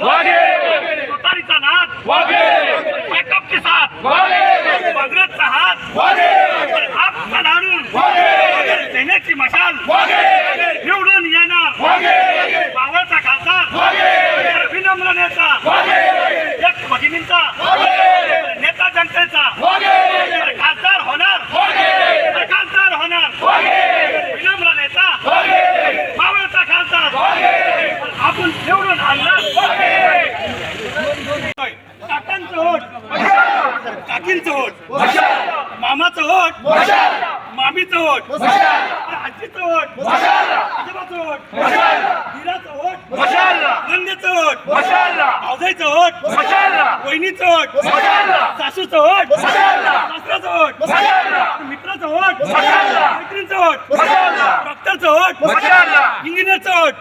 वागे तुतारीचा नाद! वागे मेकअप के साथ वागे काँग्रेस चा हात वागे आपका लाडू वागे देण्याची मशाल! वागे निवडून येणार! वागे पावळचा खासदार! वागे विनम्र नेता! वागे एक भगिनींचा! वागे वोट मामीचं वोट आजीचं वोट आजोबाचं वोट हिराचं वोट नंदेचं वोट भावजाईचं वोट वहिनीचं वोट सासूचं वोट सासऱ्याचं वोट मित्राचं वोट मैत्रिणीचं वोट डॉक्टरचं वोट इंजिनियरचं वोट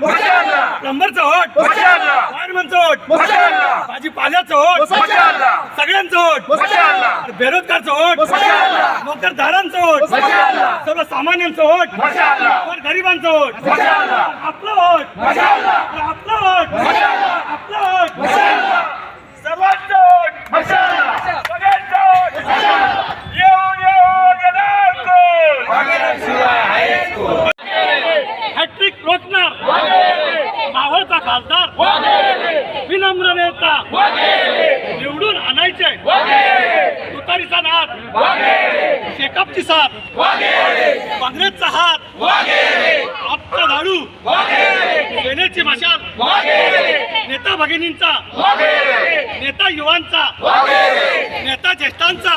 प्लंबरचं वोट फायरमनचं वोट भाजीपाल्याचं वोट सगळ्यांचं बेरोजगारचं नोकरदारांचं सर्वसामान्यांचं गरिबांचं आपलं वोट आपलं वोट आपलं वोट सर्वांचं वोट सगळ्यांचं वोट येऊन येऊन हॅट्रिक रोखणार मावळचा खासदार विनम्र नेता निवडून आणायचे तुतारीचा नाद शेकापची साथ काँग्रेसचा हात. आपचा झाडू सेनेची मशाल. नेता भगिनींचा. नेता युवांचा. नेता ज्येष्ठांचा.